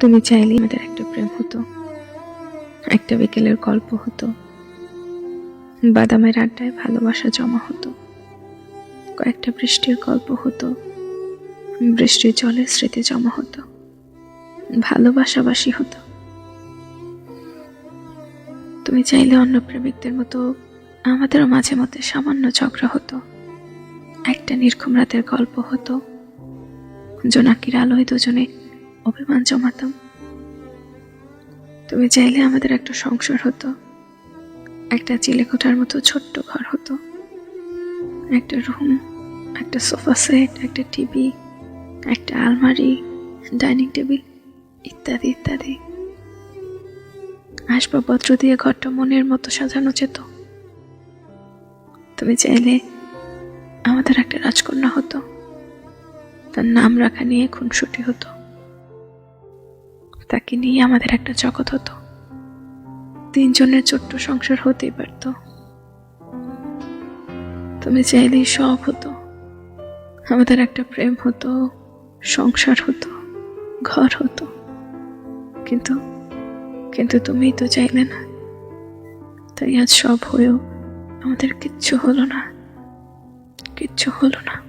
তুমি চাইলে আমাদের একটা প্রেম হতো, একটা বিকেলের গল্প হতো, বাদামের আড্ডায় ভালোবাসা জমা হতো, কয়েকটা বৃষ্টির গল্প হতো, বৃষ্টির জলে স্মৃতি জমা হতো, ভালোবাসাবাসী হতো। তুমি চাইলে অন্য প্রেমিকদের মতো আমাদেরও মাঝে মধ্যে সামান্য ঝগড়া হতো, একটা নির্ঘুম রাতের গল্প হতো, জোনাকির আলোয় দুজনে অভিমান জমাতাম। তুমি চাইলে আমাদের একটা সংসার হতো। একটা চিলেকোঠার মতো ছোট্ট ঘর হতো। একটা রুম, একটা সোফা সেট, একটা টিভি, একটা আলমারি, ডাইনিং টেবিল, ইত্যাদি ইত্যাদি। আসবাবপত্র দিয়ে ঘরটা মনের মতো সাজানো যেত। তুমি চাইলে আমাদের একটা রাজকন্যা হতো। তার নাম রাখা নিয়ে খুনসুটি হতো। তাকে নিয়ে আমাদের একটা জগৎ হতো। তিনজনের ছোট্ট সংসার হতেই পারত। তুমি চাইলেই সব হতো। আমাদের একটা প্রেম হতো, সংসার হতো, ঘর হতো। কিন্তু কিন্তু তুমিই তো চাইলে না। তাই আজ সব হয়েও আমাদের কিচ্ছু হলো না। কিচ্ছু হলো না।